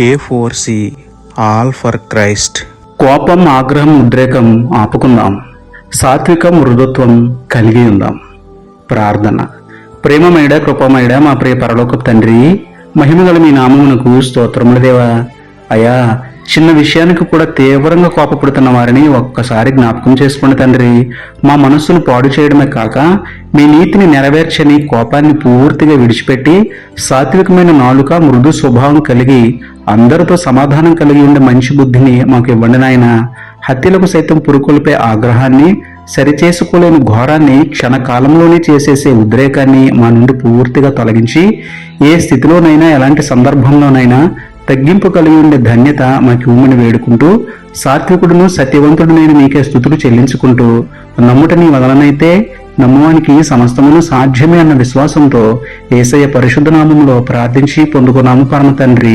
A four C all for Christ కోపం ఆగ్రహం ఉద్రేకం ఆపుకుందాం. సాత్విక మృదుత్వం కలిగి ఉందాం. ప్రార్థన. ప్రేమమైడ కృపమైడ మా ప్రియ పరలోకపు తండ్రి మహిమగల మీ నామమునకు స్తోత్రముల దేవా. అయా చిన్న విషయానికి కూడా తీవ్రంగా కోపపడుతున్న వారిని ఒక్కసారి జ్ఞాపకం చేసుకోండి తండ్రి. మా మనస్సును పాడు చేయడమే కాక మీ నీతిని నెరవేర్చని కోపాన్ని పూర్తిగా విడిచిపెట్టి సాత్వికమైన నాలుక మృదు స్వభావం కలిగి అందరితో సమాధానం కలిగి ఉండే మంచి బుద్ధిని మాకు ఇవ్వండి నాయన. హత్యలకు సైతం పురుకొల్పే ఆగ్రహాన్ని సరిచేసుకోలేని ఘోరాన్ని క్షణకాలంలోనే చేసేసే ఉద్రేకాన్ని మా నుండి పూర్తిగా తొలగించి ఏ స్థితిలోనైనా ఎలాంటి సందర్భంలోనైనా తగ్గింపు కలిగి ఉండే ధన్యత మాకు ఇవ్వమని వేడుకుంటూ సాత్వికుడును సత్యవంతుడునైన మీకే స్థుతులు చెల్లించుకుంటూ నమ్ముట నీ వదలనైతే నమ్మువానికి సమస్తమును సాధ్యమే అన్న విశ్వాసంతో ఏసయ్య పరిశుద్ధ నామంలో ప్రార్థించి పొందుకున్నాము పరమ తండ్రి.